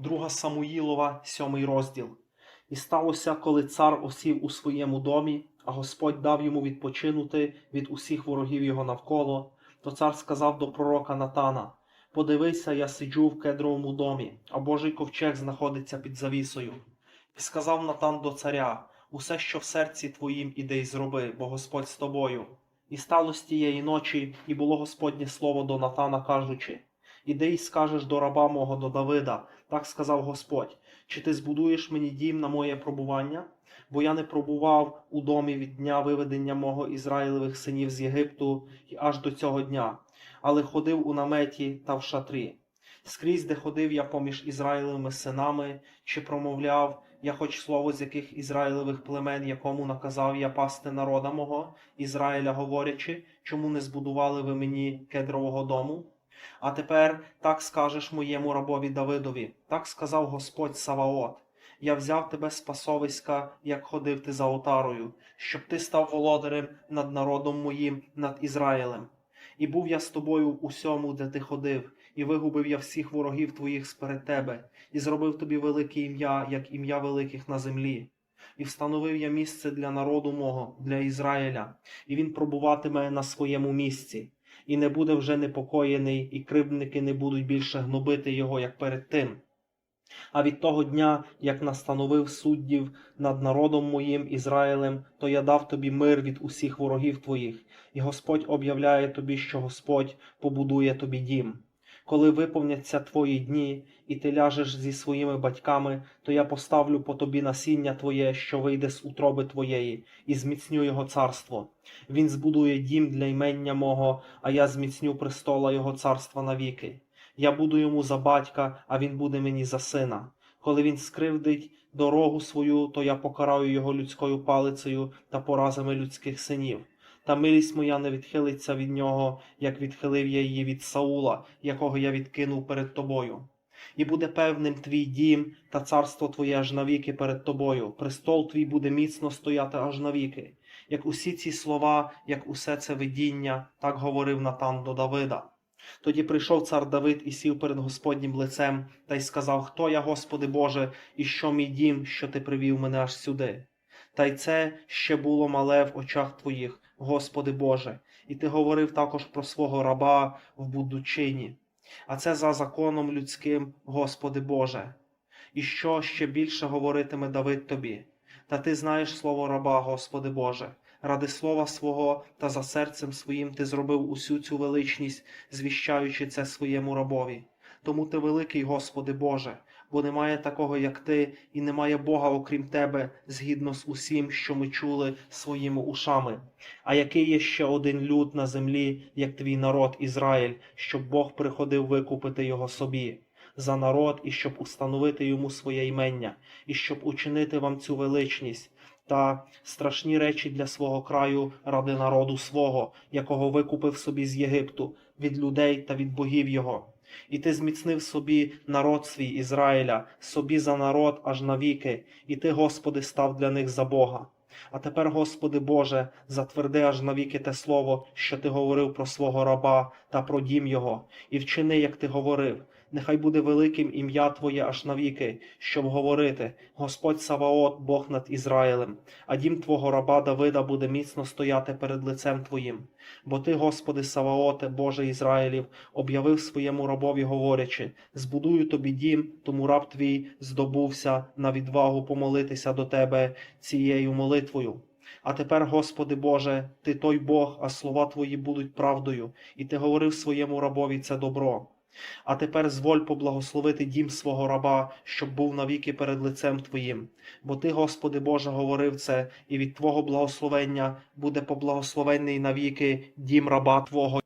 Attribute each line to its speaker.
Speaker 1: Друга Самуїлова, сьомий розділ. І сталося, коли цар осів у своєму домі, а Господь дав йому відпочинути від усіх ворогів його навколо, то цар сказав до пророка Натана: Подивися, я сиджу в кедровому домі, а Божий ковчег знаходиться під завісою. І сказав Натан до царя: Усе, що в серці твоїм, іди й зроби, бо Господь з тобою. І сталося тієї ночі, і було Господнє слово до Натана, кажучи: Іди й скажеш до раба мого до Давида, так сказав Господь, чи ти збудуєш мені дім на моє пробування? Бо я не пробував у домі від дня виведення мого Ізраїлевих синів з Єгипту і аж до цього дня, але ходив у наметі та в шатрі. Скрізь, де ходив я поміж Ізраїлевими синами, чи промовляв я хоч слово з яких Ізраїлевих племен, якому наказав я пасти народа мого, Ізраїля, говорячи, чому не збудували ви мені кедрового дому? А тепер так скажеш моєму рабові Давидові, так сказав Господь Саваот. Я взяв тебе з пасовиська, як ходив ти за отарою, щоб ти став володарем над народом моїм, над Ізраїлем. І був я з тобою в усьому, де ти ходив, і вигубив я всіх ворогів твоїх сперед тебе, і зробив тобі велике ім'я, як ім'я великих на землі. І встановив я місце для народу мого, для Ізраїля, і він пробуватиме на своєму місці, і не буде вже непокоєний, і кривдники не будуть більше гнобити його, як перед тим. А від того дня, як настановив суддів над народом моїм Ізраїлем, то я дав тобі мир від усіх ворогів твоїх, і Господь об'являє тобі, що Господь побудує тобі дім. Коли виповняться твої дні, і ти ляжеш зі своїми батьками, то я поставлю по тобі насіння твоє, що вийде з утроби твоєї, і зміцню його царство. Він збудує дім для ймення мого, а я зміцню престола його царства навіки. Я буду йому за батька, а він буде мені за сина. Коли він скривдить дорогу свою, то я покараю його людською палицею та поразами людських синів. Та милість моя не відхилиться від нього, як відхилив я її від Саула, якого я відкинув перед тобою. І буде певним твій дім та царство твоє аж навіки перед тобою. Престол твій буде міцно стояти аж навіки. Як усі ці слова, як усе це видіння, так говорив Натан до Давида. Тоді прийшов цар Давид і сів перед Господнім лицем та й сказав: Хто я, Господи Боже, і що мій дім, що ти привів мене аж сюди? Та й це ще було мале в очах твоїх, Господи Боже, і ти говорив також про свого раба в будучині. А це за законом людським, Господи Боже. І що ще більше говоритиме Давид тобі? Та ти знаєш слово раба, Господи Боже. Ради слова свого та за серцем своїм ти зробив усю цю величність, звіщаючи це своєму рабові. Тому ти великий, Господи Боже, бо немає такого, як ти, і немає Бога, окрім тебе, згідно з усім, що ми чули своїми ушами. А який є ще один люд на землі, як твій народ Ізраїль, щоб Бог приходив викупити його собі? За народ і щоб установити йому своє імення, і щоб учинити вам цю величність та страшні речі для свого краю ради народу свого, якого викупив собі з Єгипту, від людей та від богів його. І ти зміцнив собі народ свій Ізраїля, собі за народ аж навіки, і ти, Господи, став для них за Бога. А тепер, Господи Боже, затверди аж навіки те слово, що ти говорив про свого раба та про дім його, і вчини, як ти говорив. Нехай буде великим ім'я Твоє аж навіки, щоб говорити: Господь Саваот, Бог над Ізраїлем, а дім Твого раба Давида буде міцно стояти перед лицем Твоїм. Бо Ти, Господи Саваоте, Боже Ізраїлів, об'явив своєму рабові, говорячи: Збудую тобі дім, тому раб твій здобувся на відвагу помолитися до Тебе цією молитвою. А тепер, Господи Боже, Ти той Бог, а слова Твої будуть правдою, і Ти говорив своєму рабові це добро. А тепер зволь поблагословити дім свого раба, щоб був навіки перед лицем Твоїм. Бо Ти, Господи Боже, говорив це, і від Твого благословення буде поблагословений навіки дім раба Твого.